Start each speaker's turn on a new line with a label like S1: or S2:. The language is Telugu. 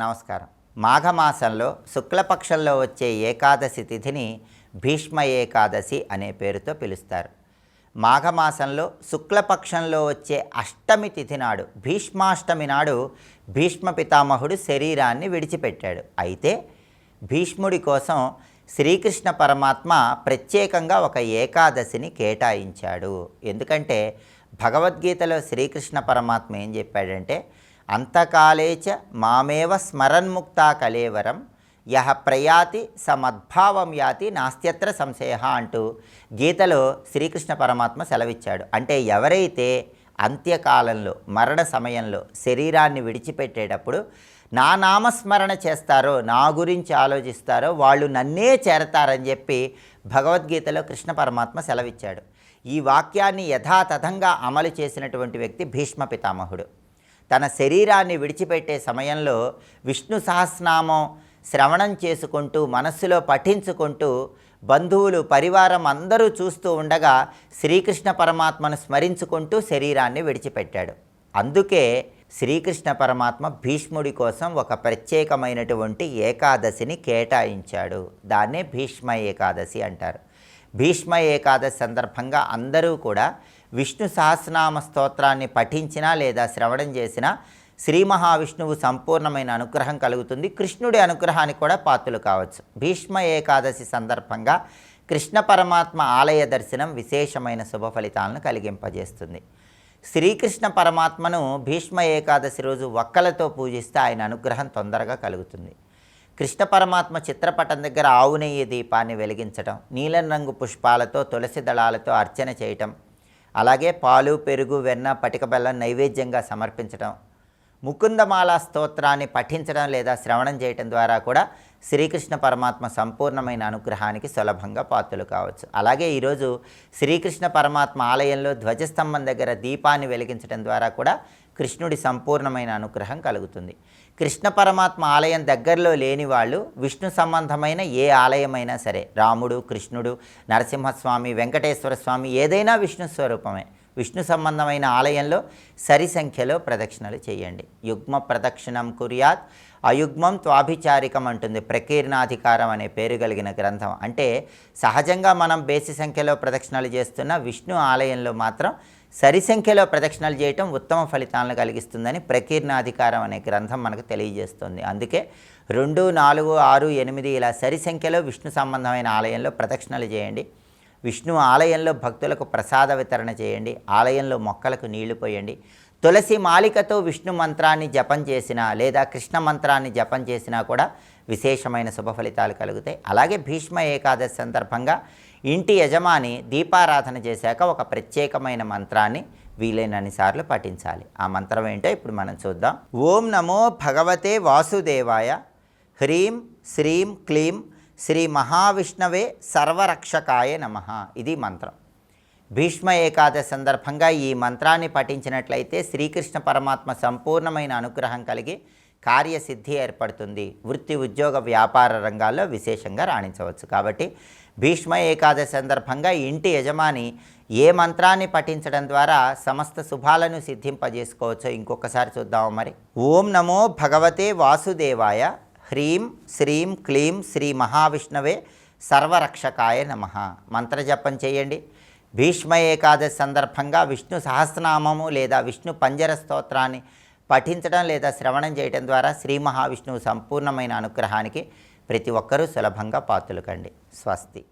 S1: నమస్కారం. మాఘమాసంలో శుక్లపక్షంలో వచ్చే ఏకాదశి తిథిని భీష్మ ఏకాదశి అనే పేరుతో పిలుస్తారు. మాఘమాసంలో శుక్లపక్షంలో వచ్చే అష్టమి తిథి నాడు భీష్మాష్టమి నాడు భీష్మ పితామహుడు శరీరాన్ని విడిచిపెట్టాడు. అయితే భీష్ముడి కోసం శ్రీకృష్ణ పరమాత్మ ప్రత్యేకంగా ఒక ఏకాదశిని కేటాయించాడు. ఎందుకంటే భగవద్గీతలో శ్రీకృష్ణ పరమాత్మ ఏం చెప్పాడంటే అంతకాలేచ మామేవ స్మరన్ముక్త కలేవరం యహ ప్రయాతి సమద్భావం యాతి నాస్త్యత్ర సంశయ అంటూ గీతలో శ్రీకృష్ణ పరమాత్మ సెలవిచ్చాడు. అంటే ఎవరైతే అంత్యకాలంలో మరణ సమయంలో శరీరాన్ని విడిచిపెట్టేటప్పుడు నా నామస్మరణ చేస్తారో నా గురించి ఆలోచిస్తారో వాళ్ళు నన్నే చేరతారని చెప్పి భగవద్గీతలో కృష్ణ పరమాత్మ సెలవిచ్చాడు. ఈ వాక్యాన్ని యథాతథంగా అమలు చేసినటువంటి వ్యక్తి భీష్మ పితామహుడు. తన శరీరాన్ని విడిచిపెట్టే సమయంలో విష్ణు సహస్రనామం శ్రవణం చేసుకుంటూ మనస్సులో పఠించుకుంటూ బంధువులు పరివారం అందరూ చూస్తూ ఉండగా శ్రీకృష్ణ పరమాత్మను స్మరించుకుంటూ శరీరాన్ని విడిచిపెట్టాడు. అందుకే శ్రీకృష్ణ పరమాత్మ భీష్ముడి కోసం ఒక ప్రత్యేకమైనటువంటి ఏకాదశిని కేటాయించాడు. దాన్నే భీష్మ ఏకాదశి అంటారు. భీష్మ ఏకాదశి సందర్భంగా అందరూ కూడా విష్ణు సహస్రనామ స్తోత్రాన్ని పఠించినా లేదా శ్రవణం చేసినా శ్రీ మహావిష్ణువు సంపూర్ణమైన అనుగ్రహం కలుగుతుంది. కృష్ణుడి అనుగ్రహానికి కూడా పాత్రలు కావచ్చు. భీష్మ ఏకాదశి సందర్భంగా కృష్ణ పరమాత్మ ఆలయ దర్శనం విశేషమైన శుభ ఫలితాలను కలిగింపజేస్తుంది. శ్రీకృష్ణ పరమాత్మను భీష్మ ఏకాదశి రోజు ఒక్కలతో పూజిస్తే ఆయన అనుగ్రహం తొందరగా కలుగుతుంది. కృష్ణ పరమాత్మ చిత్రపటం దగ్గర ఆవు నెయ్యి దీపాన్ని వెలిగించటం నీలం రంగు పుష్పాలతో తులసి దళాలతో అర్చన చేయటం అలాగే పాలు పెరుగు వెన్న పటిక బెల్లం నైవేద్యంగా సమర్పించడం ముకుందమాల స్తోత్రాన్ని పఠించడం లేదా శ్రవణం చేయటం ద్వారా కూడా శ్రీకృష్ణ పరమాత్మ సంపూర్ణమైన అనుగ్రహానికి సులభంగా పాత్రలు కావచ్చు. అలాగే ఈరోజు శ్రీకృష్ణ పరమాత్మ ఆలయంలో ధ్వజస్తంభం దగ్గర దీపాన్ని వెలిగించడం ద్వారా కూడా కృష్ణుడి సంపూర్ణమైన అనుగ్రహం కలుగుతుంది. కృష్ణ పరమాత్మ ఆలయం దగ్గరలో లేని వాళ్ళు విష్ణు సంబంధమైన ఏ ఆలయమైనా సరే రాముడు కృష్ణుడు నరసింహస్వామి వెంకటేశ్వర స్వామి ఏదైనా విష్ణు స్వరూపమే. విష్ణు సంబంధమైన ఆలయంలో సరి సంఖ్యలో ప్రదక్షిణలు చేయండి. యుగ్మ ప్రదక్షిణం కుర్యాత్ అయుగ్మం త్వాభిచారికం అంటుంది. ప్రకీర్ణాధికారం అనే పేరు కలిగిన గ్రంథం. అంటే సహజంగా మనం బేసి సంఖ్యలో ప్రదక్షిణలు చేస్తున్న విష్ణు ఆలయంలో మాత్రం సరి సంఖ్యలో ప్రదక్షిణలు చేయటం ఉత్తమ ఫలితాలను కలిగిస్తుందని ప్రకీర్ణాధికారం అనే గ్రంథం మనకు తెలియజేస్తుంది. అందుకే రెండు నాలుగు ఆరు ఎనిమిది ఇలా సరి సంఖ్యలో విష్ణు సంబంధమైన ఆలయంలో ప్రదక్షిణలు చేయండి. విష్ణు ఆలయంలో భక్తులకు ప్రసాద వితరణ చేయండి. ఆలయంలో మొక్కలకు నీళ్ళు పోయండి. తులసి మాలికతో విష్ణు మంత్రాన్ని జపం చేసినా లేదా కృష్ణ మంత్రాన్ని జపం చేసినా కూడా విశేషమైన శుభ ఫలితాలు కలుగుతాయి. అలాగే భీష్మ ఏకాదశి సందర్భంగా ఇంటి యజమాని దీపారాధన చేశాక ఒక ప్రత్యేకమైన మంత్రాన్ని వీలైనన్ని సార్లు పఠించాలి. ఆ మంత్రం ఏంటో ఇప్పుడు మనం చూద్దాం. ఓం నమో భగవతే వాసుదేవాయ. హ్రీం శ్రీం క్లీం శ్రీ మహావిష్ణవే సర్వరక్షకాయ నమ. ఇది మంత్రం. భీష్మ ఏకాదశి సందర్భంగా ఈ మంత్రాన్ని పఠించినట్లయితే శ్రీకృష్ణ పరమాత్మ సంపూర్ణమైన అనుగ్రహం కలిగి కార్యసిద్ధి ఏర్పడుతుంది. వృత్తి ఉద్యోగ వ్యాపార రంగాల్లో విశేషంగా రాణించవచ్చు. కాబట్టి భీష్మ ఏకాదశి సందర్భంగా ఇంటి యజమాని ఏ మంత్రాన్ని పఠించడం ద్వారా సమస్త శుభాలను సిద్ధింపజేసుకోవచ్చో ఇంకొకసారి చూద్దాము మరి. ఓం నమో భగవతే వాసుదేవాయ హ్రీం శ్రీం క్లీం శ్రీ మహావిష్ణవే సర్వరక్షకాయ నమ. మంత్రజపం చేయండి. భీష్మ ఏకాదశి సందర్భంగా విష్ణు సహస్రనామము లేదా విష్ణు పంజర స్తోత్రాన్ని పఠించడం లేదా శ్రవణం చేయడం ద్వారా శ్రీ మహావిష్ణువు సంపూర్ణమైన అనుగ్రహానికి ప్రతి ఒక్కరూ సులభంగా పాతులకండి స్వస్తి.